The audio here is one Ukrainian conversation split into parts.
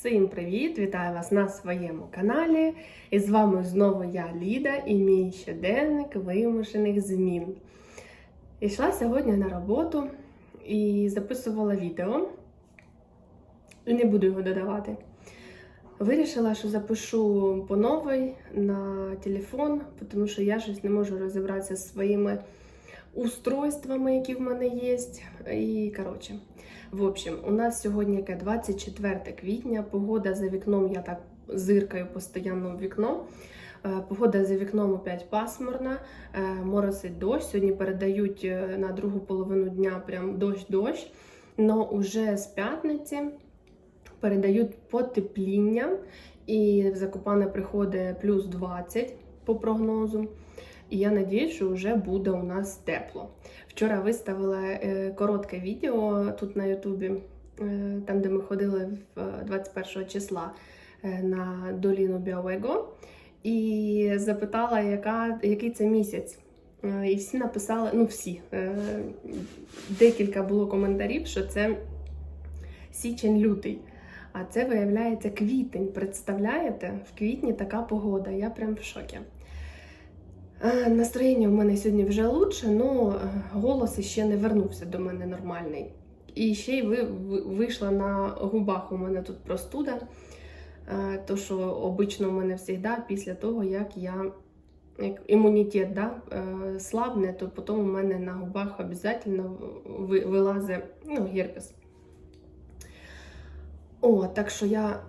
Всім привіт! Вітаю вас на своєму каналі. І з вами знову я Ліда і мій щоденник вимушених змін. Йшла сьогодні на роботу і записувала відео. Не буду його додавати. Вирішила, що запишу по новій на телефон, тому що я щось не можу розібратися зі своїми устройствами, які в мене є. І коротше. В общем, у нас сьогодні яке 24 квітня. Погода за вікном, я так зиркаю постійно в вікно. Е, Погода за вікном опять пасмурна, е, моросить дощ. Сьогодні передають е, на другу половину дня прям дощ-дощ. Но уже з п'ятниці передають потепління, і в Закопане приходить плюс 20 по прогнозу. І я надіюсь, що вже буде у нас тепло. Вчора виставила е, коротке відео тут на Ютубі, е, там, де ми ходили в е, 21 числа е, на доліну Біауего, і запитала, яка, який це місяць. І всі написали, ну всі, декілька було коментарів, що це січень-лютий. А це виявляється квітень. Представляєте? В квітні така погода. Я прям в шокі. Настроєння в мене сьогодні вже лучше, але голос ще не вернувся до мене нормальний. І ще й ви- ви- вийшла на губах у мене тут простуда. Е, То, що обично в мене завжди після того, як я як імунітет да, е, слабне, то потім у мене на губах обов'язково вилазить ну, герпес. О, так що я,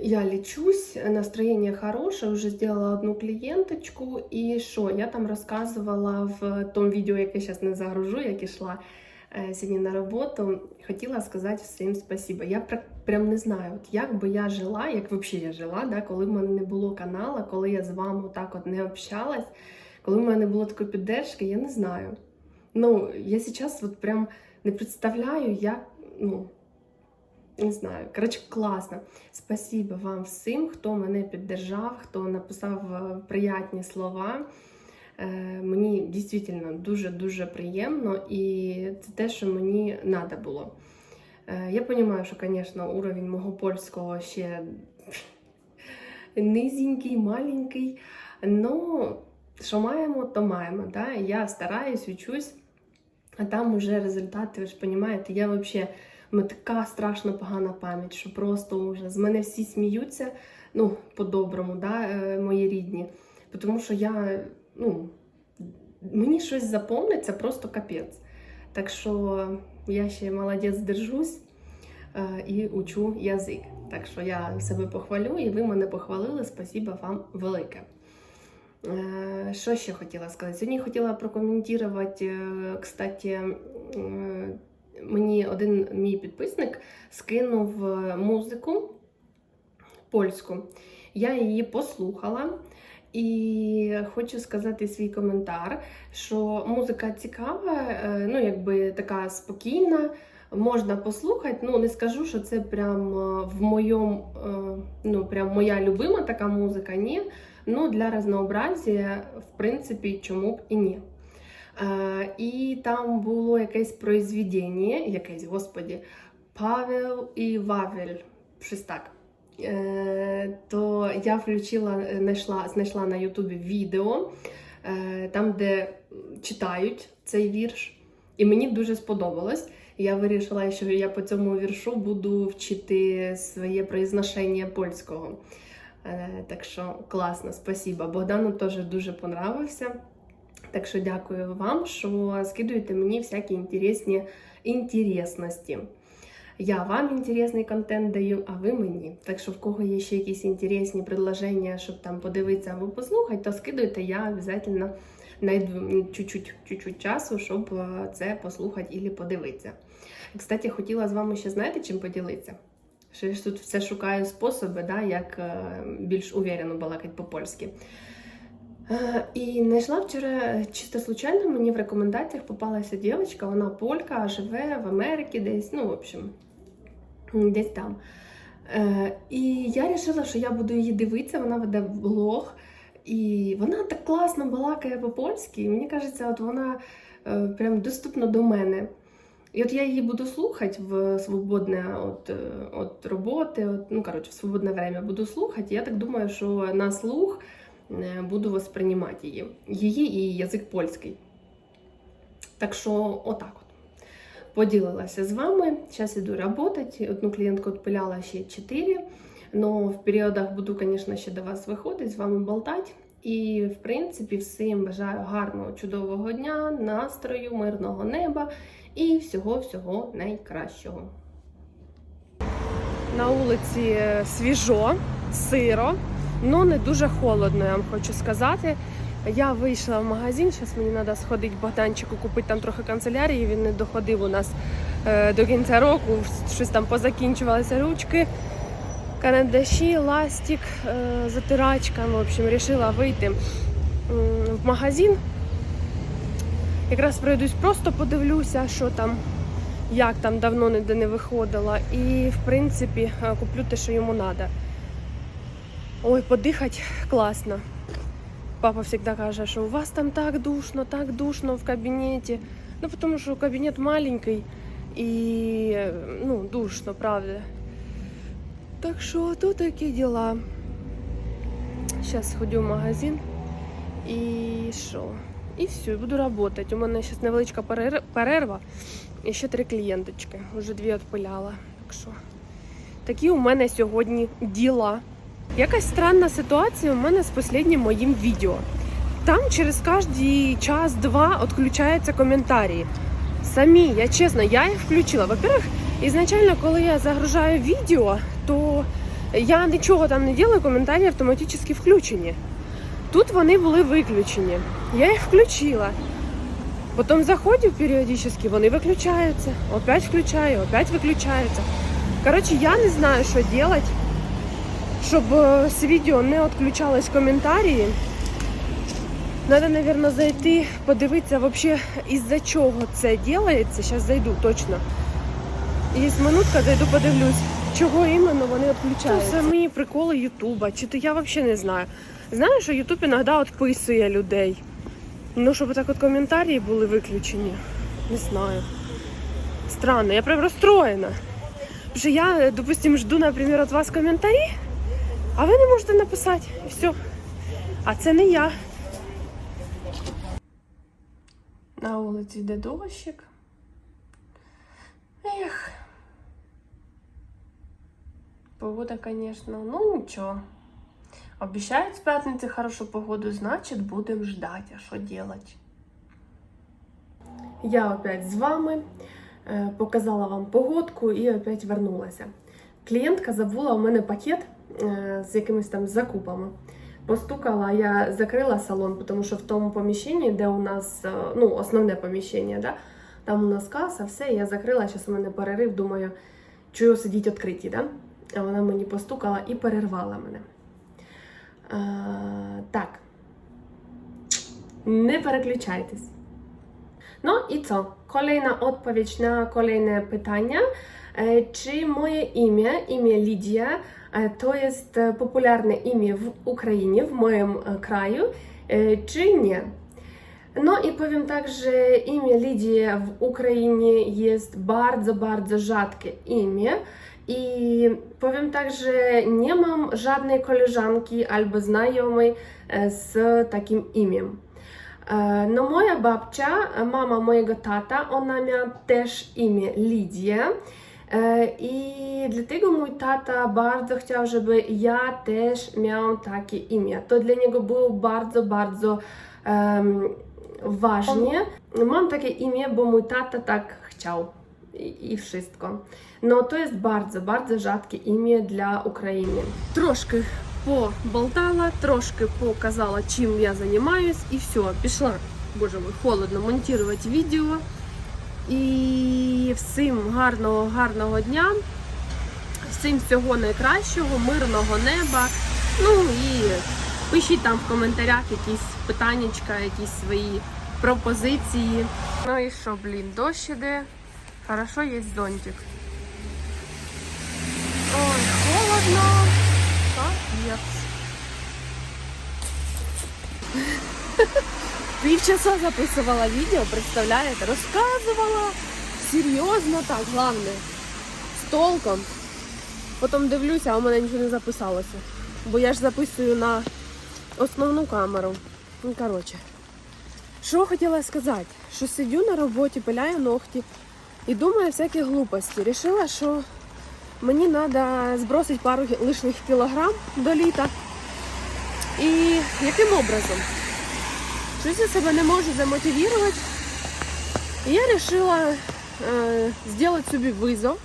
я лечусь, настроєння хороше, вже зробила одну клієнточку. І що? Я там розказувала в тому відео, яке зараз не загружу, як ішла е, сьогодні на роботу. Хотіла сказати всім спасибо. Я прям не знаю, от як би я жила, як взагалі я жила, да, коли в мене не було каналу, коли я з вами так от не общалась, коли в мене не було такої піддержки, я не знаю. Ну, я зараз от прям не представляю, як, ну, не знаю. Коротше, класно. Спасибо вам всім, хто мене піддержав, хто написав е, приятні слова. Е, Мені дійсно дуже-дуже приємно, і це те, що мені треба було. Е, Я розумію, що, звісно, уровень мого польського ще низенький, маленький. Ну, що маємо, то маємо. Да? Я стараюсь, учусь, а там уже результати, ви ж розумієте, я взагалі. Мене така страшно погана пам'ять, що просто ужас. З мене всі сміються, ну, по-доброму, да, е, мої рідні. Тому що я, ну, мені щось запомниться просто капець. Так що я ще молодець держусь е, і учу язик. Так що я себе похвалю, і ви мене похвалили. Спасибо вам велике. Е, Що ще хотіла сказати? Сьогодні хотіла прокоментувати, кстати, мені один мій підписник скинув е, музику польську. Я її послухала. І хочу сказати свій коментар, що музика цікава, е, ну якби така спокійна, можна послухати. Ну не скажу, що це прям е, в моєму, ну прям моя любима така музика. Ні. Ну для разнообразія, в принципі, чому б і ні. Е, І там було якесь произведення, якесь, господі, Павел і Вавель, щось так. Е, То я включила, знайшла, знайшла на Ютубі відео, е, там, де читають цей вірш, і мені дуже сподобалось. Я вирішила, що я по цьому віршу буду вчити своє произношення польського. Так що класно, спасибо. Богдану теж дуже понравився. Так що дякую вам, що скидуєте мені всякі інтересні інтересності. Я вам інтересний контент даю, а ви мені. Так що в кого є ще якісь інтересні предложення, щоб там подивитися або послухати, то скидуйте, я обов'язково знайду чуть-чуть, чуть-чуть часу, щоб е, це послухати і подивитися. Кстати, хотіла з вами ще знаєте, чим поділитися? Що я ж тут все шукаю способи, да, як е, більш уверено балакати по-польськи. Е, І знайшла вчора чисто случайно мені в рекомендаціях попалася дівчинка, вона полька, живе в Америці десь, ну, в общем, десь там. Е, І я вирішила, що я буду її дивитися, вона веде блог. І вона так класно балакає по-польськи. І мені кажеться, от вона е, прям доступна до мене. І от я її буду слухати в свободне от, от роботи, от, ну коротше, в свободне время буду слухати. Я так думаю, що на слух буду восприймати її. Її і язик польський. Так що, отак от. Поділилася з вами. Зараз іду працювати. Одну клієнтку відпиляла ще 4. Но в періодах буду, звісно, ще до вас виходити, з вами болтати. І, в принципі, всім бажаю гарного, чудового дня, настрою, мирного неба і всього-всього найкращого. На вулиці е, свіжо, сиро, але не дуже холодно, я вам хочу сказати. Я вийшла в магазин, зараз мені треба сходити Богданчику, купити там трохи канцелярії. Він не доходив у нас е, до кінця року, щось там позакінчувалися ручки, карандаші, ластик, е, затирачка. В общем, вирішила вийти в магазин. Якраз пройдусь, просто подивлюся, що там, як там давно ніде не виходила. І, в принципі, е, куплю те, що йому треба. Ой, подихати класно. Папа завжди каже, що у вас там так душно, так душно в кабінеті. Ну, тому що кабінет маленький і ну, душно, правда. Так що тут такі діла. Зараз сходю в магазин і що? І все, буду працювати. У мене зараз невеличка перерва і ще три клієнточки. Вже дві відпиляла. Так що такі у мене сьогодні діла. Якась странна ситуація у мене з останнім моїм відео. Там через кожний час-два відключаються коментарі. Самі, я чесно, я їх включила. Во-первых, ізначально, коли я загружаю відео, то я нічого там не ділаю, коментарі автоматично включені. Тут вони були виключені. Я їх включила. Потім заходжу періодично, вони виключаються. Опять включаю, опять виключаються. Коротше, я не знаю, що робити щоб е, з відео не відключались коментарі. Надо, наверное, зайти, подивитися вообще із-за чого це робиться. Зараз зайду точно. Є минутка, зайду подивлюсь, чого іменно вони відключаються. Це самі приколи Ютуба, чи то я взагалі не знаю. Знаю, що Ютуб іноді відписує людей. Ну, щоб так от коментарі були виключені. Не знаю. Странно, я прям розстроєна. Я, допустим, жду, наприклад, від вас коментарі, а ви не можете написати. І все. А це не я. На вулиці йде дощик. Ех. Погода, звісно, ну нічого. Обіцяють з п'ятниці хорошу погоду, значить будемо ждати, а що робити. Я опять з вами е, показала вам погодку і опять вернулася. Клієнтка забула у мене пакет з якимись там закупами. Постукала, я закрила салон, тому що в тому поміщенні, де у нас е, ну, основне поміщення, да? там у нас каса, все, я закрила, зараз у мене перерив, думаю, чую сидіть відкриті. Да? А вона мені постукала і перервала мене. Е, так. Не переключайтесь. No i co? Kolejna odpowiedź na kolejne pytania. E, Czy moje imię, imię Lidia, e, to jest e, popularne imię w Ukrainie, w moim kraju, czy nie? No i powiem tak, że imię Lidia w Ukrainie jest bardzo, bardzo rzadkie imię. I powiem tak, że nie mam żadnej koleżanki albo znajomej z takim imieniem. No moja babcia, mama mojego tata, ona miała też imię Lidia. E, I dlatego mój tata bardzo chciał, żeby ja też miałam takie imię. To dla niego było bardzo, bardzo em, ważne. Mam takie imię, bo mój tata tak chciał. I, I wszystko. No to jest bardzo, bardzo rzadkie imię dla Ukrainy. Трошки поболтала, трошки показала, чим я займаюсь, і все, пішла. Боже мой, холодно монтувати відео. І всім гарного, гарного дня, всім всього найкращого, мирного неба. Ну і пишіть там в коментарях якісь питаннячка, якісь свої пропозиції. Ну і що, блін, дощ іде. Хорошо, є зонтик. Ой, холодно. Капец. Півчаса записувала відео, представляєте, розказувала серйозно так, головне. З толком. Потім дивлюся, а у мене нічого не записалося. Бо я ж записую на основну камеру. Ну, коротше. Що хотіла сказати? Що сидю на роботі, пиляю ногті і думаю всякі глупості. Рішила, що мені треба збросити пару лишніх кілограм до літа. І яким образом? Щось я себе не можу замотивувати. І я вирішила е, зробити собі визов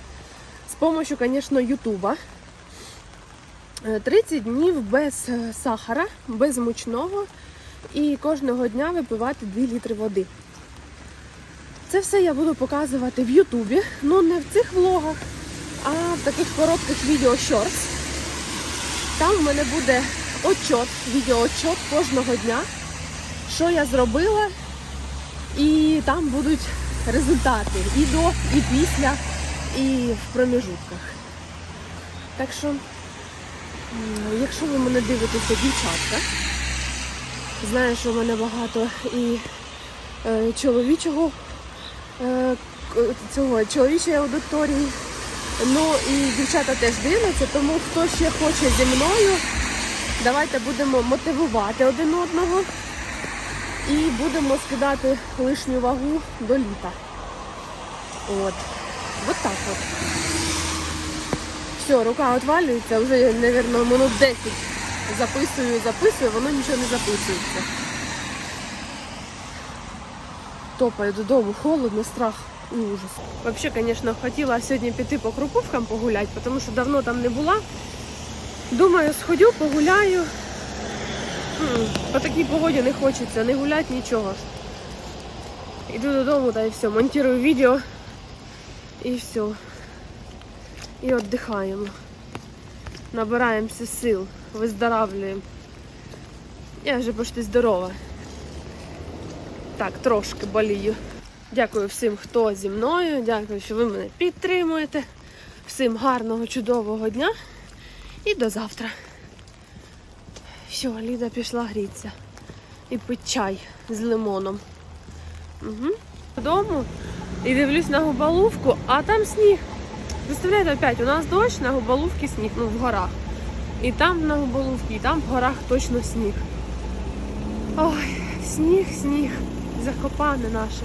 з допомогою, звісно, Ютуба. Е, 30 днів без е, сахара, без мучного і кожного дня випивати 2 літри води. Це все я буду показувати в Ютубі, ну не в цих влогах, а в таких коротких відео shorts. Там в мене буде отчот, відеоотчот кожного дня, що я зробила, і там будуть результати і до, і після, і в проміжутках. Так що, якщо ви мене дивитеся, дівчатка, знаю, що в мене багато і е, чоловічого е, цього чоловічої аудиторії. Ну і дівчата теж дивляться, тому хто ще хоче зі мною, давайте будемо мотивувати один одного і будемо скидати лишню вагу до літа. От. От так от. Все, рука отвалюється, вже, мабуть, минут 10 записую, записую, воно нічого не записується. Топаю додому, холодно, страх і ужас. Взагалі, звісно, хотіла сьогодні піти по Крупувкам погуляти, тому що давно там не була. Думаю, сходю, погуляю. По такій погоді не хочеться, не гуляти нічого. Іду додому та і все, монтую відео і все. І віддихаємо. Набираємося сил, виздоравлюємо. Я вже почти здорова. Так, трошки болію. Дякую всім, хто зі мною. Дякую, що ви мене підтримуєте. Всім гарного, чудового дня і до завтра. Все, Ліда пішла грітися. І пить чай з лимоном. Угу. Додому і дивлюсь на губалувку, а там сніг. Представляєте, опять, у нас дощ, на губалувці сніг, ну в горах. І там на губалувці, і там в горах точно сніг. Ой, сніг, сніг, закопане наше.